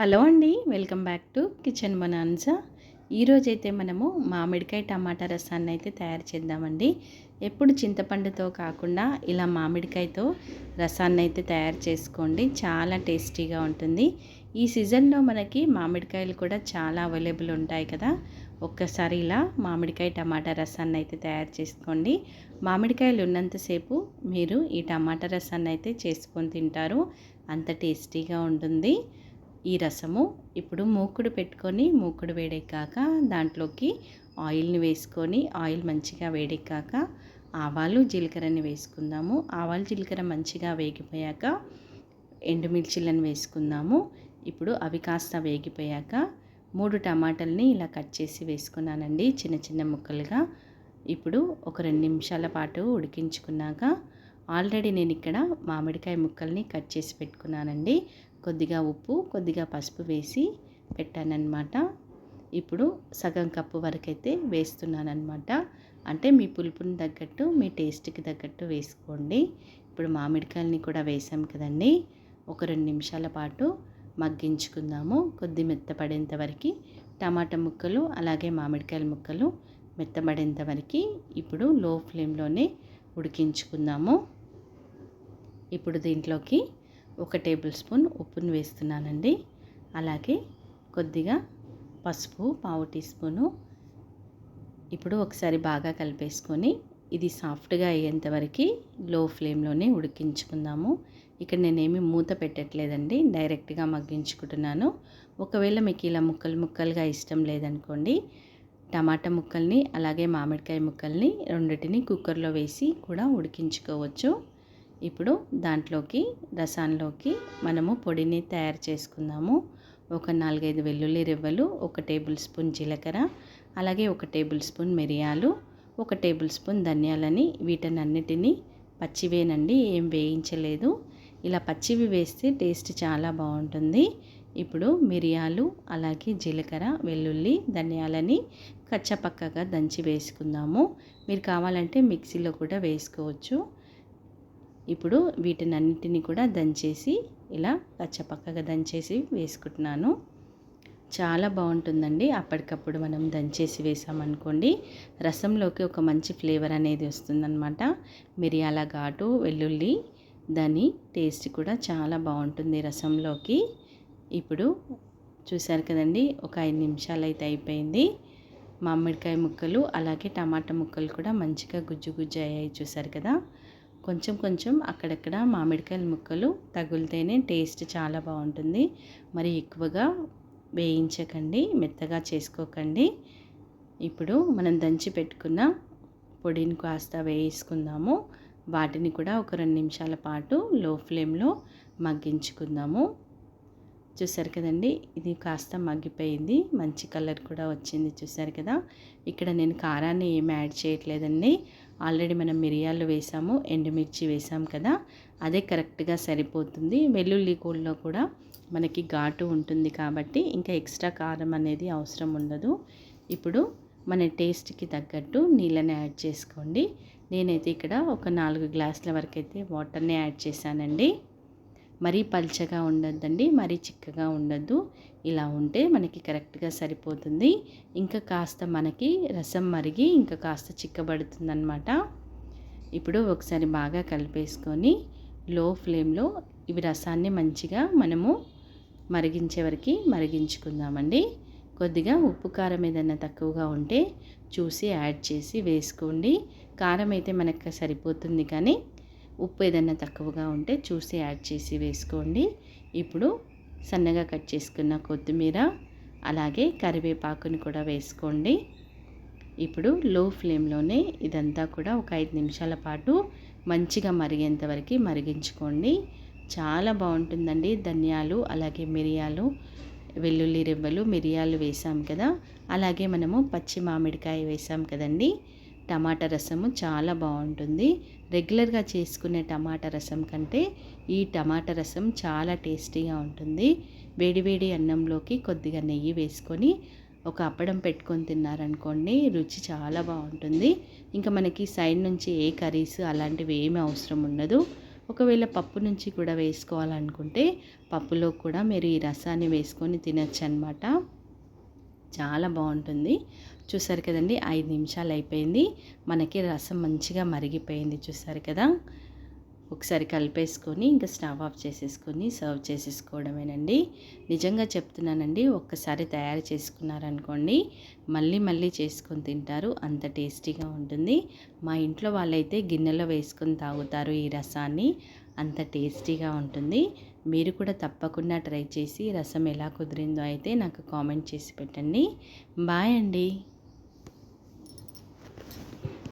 Hello అండి welcome back to kitchen బనాన్సా. ఈరోజైతే మనము మామిడికాయ టమాటా రసాన్ని అయితే తయారు చేద్దామండి. ఎప్పుడు చింతపండుతో కాకుండా ఇలా మామిడికాయతో రసాన్ని అయితే తయారు చేసుకోండి. చాలా టేస్టీగా ఉంటుంది. ఈ సీజన్లో మనకి మామిడికాయలు కూడా చాలా అవైలబుల్ ఉంటాయి కదా. ఒక్కసారి ఇలా మామిడికాయ టమాటా రసాన్ని అయితే తయారు చేసుకోండి. మామిడికాయలు ఉన్నంతసేపు మీరు ఈ టమాటా రసాన్ని అయితే చేసుకొని తింటారు. అంత టేస్టీగా ఉంటుంది. ఈ రసము ఇప్పుడు మూకుడు పెట్టుకొని మూకుడు వేడెక్కాక దాంట్లోకి ఆయిల్ని వేసుకొని ఆయిల్ మంచిగా వేడెక్కాక ఆవాలు జీలకర్రని వేసుకుందాము. ఆవాలు జీలకర్ర మంచిగా వేగిపోయాక ఎండుమిర్చిలను వేసుకుందాము. ఇప్పుడు అవి కాస్త వేగిపోయాక మూడు టమాటాలని ఇలా కట్ చేసి వేసుకున్నానండి చిన్న చిన్న ముక్కలుగా. ఇప్పుడు ఒక రెండు నిమిషాల పాటు ఉడికించుకున్నాక ఆల్రెడీ నేను ఇక్కడ మామిడికాయ ముక్కల్ని కట్ చేసి పెట్టుకున్నానండి. కొద్దిగా ఉప్పు కొద్దిగా పసుపు వేసి పెట్టానన్నమాట. ఇప్పుడు సగం కప్పు వరకు అయితే వేస్తున్నానమాట అంటే మీ పులుపుని తగ్గట్టు మీ టేస్ట్కి తగ్గట్టు వేసుకోండి. ఇప్పుడు మామిడికాయలని కూడా వేసాం కదండి. ఒక రెండు నిమిషాల పాటు మగ్గించుకుందాము. కొద్ది మెత్తపడేంత వరకు టమాటా ముక్కలు అలాగే మామిడికాయల ముక్కలు మెత్తబడేంత వరకు ఇప్పుడు లో ఫ్లేమ్లోనే ఉడికించుకుందాము. ఇప్పుడు దీంట్లోకి ఒక టేబుల్ స్పూన్ ఉప్పును వేస్తున్నానండి. అలాగే కొద్దిగా పసుపు పావు టీ స్పూను ఇప్పుడు ఒకసారి బాగా కలిపేసుకొని ఇది సాఫ్ట్గా అయ్యేంతవరకు లో ఫ్లేమ్లోనే ఉడికించుకుందాము. ఇక్కడ నేనేమి మూత పెట్టట్లేదండి డైరెక్ట్గా మగ్గించుకుంటున్నాను. ఒకవేళ మీకు ఇలా ముక్కలు ముక్కలుగా ఇష్టం లేదనుకోండి టమాటా ముక్కల్ని అలాగే మామిడికాయ ముక్కల్ని రెండింటిని కుక్కర్లో వేసి కూడా ఉడికించుకోవచ్చు. ఇప్పుడు దాంట్లోకి రసాన్లోకి మనము పొడిని తయారు చేసుకుందాము. ఒక నాలుగైదు వెల్లుల్లి రెవ్వలు ఒక టేబుల్ స్పూన్ జీలకర్ర అలాగే ఒక టేబుల్ స్పూన్ మిరియాలు ఒక టేబుల్ స్పూన్ ధనియాలని వీటన్నిటిని పచ్చివేనండి ఏం వేయించలేదు. ఇలా పచ్చివి వేస్తే టేస్ట్ చాలా బాగుంటుంది. ఇప్పుడు మిరియాలు అలాగే జీలకర్ర వెల్లుల్లి ధనియాలని కచ్చపక్కగా దంచి వేసుకుందాము. మీరు కావాలంటే మిక్సీలో కూడా వేసుకోవచ్చు. ఇప్పుడు వీటిని అన్నిటిని కూడా దంచేసి ఇలా పచ్చపక్కగా దంచేసి వేసుకుంటున్నాను. చాలా బాగుంటుందండి. అప్పటికప్పుడు మనం దంచేసి వేసామనుకోండి రసంలోకి ఒక మంచి ఫ్లేవర్ అనేది వస్తుందన్నమాట. మిరియాల ఘాటు వెల్లుల్లి దాని టేస్ట్ కూడా చాలా బాగుంటుంది రసంలోకి. ఇప్పుడు చూశారు కదండి ఒక ఐదు నిమిషాలు అయితే అయిపోయింది. మామిడికాయ ముక్కలు అలాగే టమాటా ముక్కలు కూడా మంచిగా గుజ్జు గుజ్జు అయ్యాయి చూసారు కదా. కొంచెం కొంచెం అక్కడక్కడ మామిడికాయల ముక్కలు తగులితేనే టేస్ట్ చాలా బాగుంటుంది. మరి ఎక్కువగా వేయించకండి మెత్తగా చేసుకోకండి. ఇప్పుడు మనం దంచి పెట్టుకున్న పొడిని కాస్త వేసుకుందాము. వాటిని కూడా ఒక రెండు నిమిషాల పాటు లో ఫ్లేమ్లో మగ్గించుకుందాము. చూసారు కదండి ఇది కాస్త మగ్గిపోయింది. మంచి కలర్ కూడా వచ్చింది చూసారు కదా. ఇక్కడ నేను కారాన్ని ఏమి యాడ్ చేయట్లేదండి. ఆల్రెడీ మనం మిరియాలు వేసాము ఎండుమిర్చి వేసాం కదా అదే కరెక్ట్గా సరిపోతుంది. వెల్లుల్లి కూల్లో కూడా మనకి ఘాటు ఉంటుంది కాబట్టి ఇంకా ఎక్స్ట్రా కారం అనేది అవసరం ఉండదు. ఇప్పుడు మన టేస్ట్కి తగ్గట్టు నీళ్ళని యాడ్ చేసుకోండి. నేనైతే ఇక్కడ ఒక నాలుగు గ్లాసుల వరకు అయితే వాటర్ని యాడ్ చేశానండి. మరీ పల్చగా ఉండద్దండి మరీ చిక్కగా ఉండద్దు. ఇలా ఉంటే మనకి కరెక్ట్గా సరిపోతుంది. ఇంకా కాస్త మనకి రసం మరిగి ఇంకా కాస్త చిక్కబడుతుంది అనమాట ఇప్పుడు ఒకసారి బాగా కలిపేసుకొని లో ఫ్లేమ్లో ఇవి రసాన్ని మంచిగా మనము మరిగించే వరకు మరిగించుకుందామండి. కొద్దిగా ఉప్పు కారం ఏదైనా తక్కువగా ఉంటే చూసి యాడ్ చేసి వేసుకోండి. కారం అయితే మనకు సరిపోతుంది కానీ ఉప్పు ఏదైనా తక్కువగా ఉంటే చూసి యాడ్ చేసి వేసుకోండి. ఇప్పుడు సన్నగా కట్ చేసుకున్న కొత్తిమీర అలాగే కరివేపాకుని కూడా వేసుకోండి. ఇప్పుడు లో ఫ్లేమ్లోనే ఇదంతా కూడా ఒక ఐదు నిమిషాల పాటు మంచిగా మరిగేంత వరకు మరిగించుకోండి. చాలా బాగుంటుందండి. ధనియాలు అలాగే మిరియాలు వెల్లుల్లి రెవ్వలు మిరియాలు వేసాం కదా? అలాగే మనము పచ్చి మామిడికాయ వేసాం కదండి? టమాటా రసము చాలా బాగుంటుంది. రెగ్యులర్గా చేసుకునే టమాటా రసం కంటే ఈ టమాటా రసం చాలా టేస్టీగా ఉంటుంది. వేడివేడి అన్నంలోకి కొద్దిగా నెయ్యి వేసుకొని ఒక అప్పడం పెట్టుకొని తిన్నారనుకోండి రుచి చాలా బాగుంటుంది. ఇంకా మనకి సైడ్ నుంచి ఏ కర్రీస్ అలాంటివి ఏమీ అవసరం ఉండదు. ఒకవేళ పప్పు నుంచి కూడా వేసుకోవాలనుకుంటే పప్పులో కూడా మీరు ఈ రసాన్ని వేసుకొని తినచ్చు అనమాట చాలా బాగుంటుంది. చూసారు కదండి ఐదు నిమిషాలు అయిపోయింది. మనకి రసం మంచిగా మరిగిపోయింది చూసారు కదా. ఒకసారి కలిపేసుకొని ఇంకా స్టవ్ ఆఫ్ చేసేసుకొని సర్వ్ చేసేసుకోవడమేనండి. నిజంగా చెప్తున్నానండి ఒక్కసారి తయారు చేసుకున్నారనుకోండి మళ్ళీ మళ్ళీ చేసుకొని తింటారు అంత టేస్టీగా ఉంటుంది. మా ఇంట్లో వాళ్ళైతే గిన్నెలో వేసుకొని తాగుతారు ఈ రసాన్ని. అంత టేస్టీగా ఉంటుంది. మీరు కూడా తప్పకుండా ట్రై చేసి రసం ఎలా కుదిరిందో అయితే నాకు కామెంట్ చేసి పెట్టండి. బాయ్ అండి.